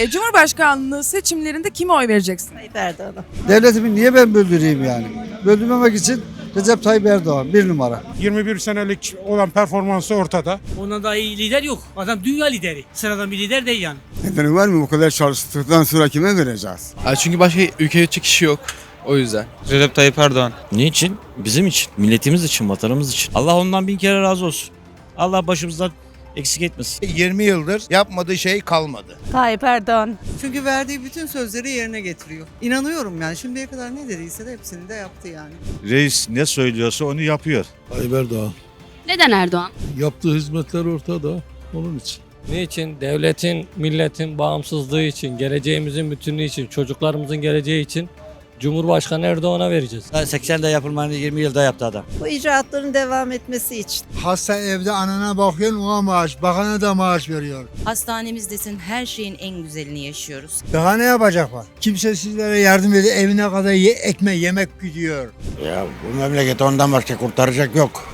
E, Cumhurbaşkanlığı seçimlerinde kime oy vereceksin? Tayyip Erdoğan'a. Devletimi niye ben böldüreyim yani? Böldürmemek için Recep Tayyip Erdoğan bir numara. 21 senelik olan performansı ortada. Ondan daha iyi lider yok. Adam dünya lideri. Sıradan bir lider değil yani. Nedeni var mı? Bu kadar çalıştıktan sonra kime vereceğiz? Ha, çünkü başka ülke yönetecek kişi yok. O yüzden. Recep Tayyip Erdoğan. Niçin? Bizim için, milletimiz için, vatanımız için. Allah ondan bin kere razı olsun. Allah başımızdan eksik etmesin. 20 yıldır yapmadığı şey kalmadı. Tayyip Erdoğan. Çünkü verdiği bütün sözleri yerine getiriyor. İnanıyorum yani şimdiye kadar ne dediyse de hepsini de yaptı yani. Reis ne söylüyorsa onu yapıyor. Tayyip Erdoğan. Neden Erdoğan? Yaptığı hizmetler ortada. Onun için. Niçin? Devletin, milletin bağımsızlığı için, geleceğimizin bütünlüğü için, çocuklarımızın geleceği için Cumhurbaşkanı Erdoğan'a vereceğiz. 80'de yapılmanı 20 yılda yaptı adam. Bu icraatların devam etmesi için. Hasta evde anana bakıyorsun ona maaş, bakana da maaş veriyor. Hastanemizdesin her şeyin en güzelini yaşıyoruz. Daha ne yapacaklar? Kimse sizlere yardım ediyor, evine kadar ye, ekmek yemek gidiyor. Ya bu memleketi ondan başka kurtaracak yok.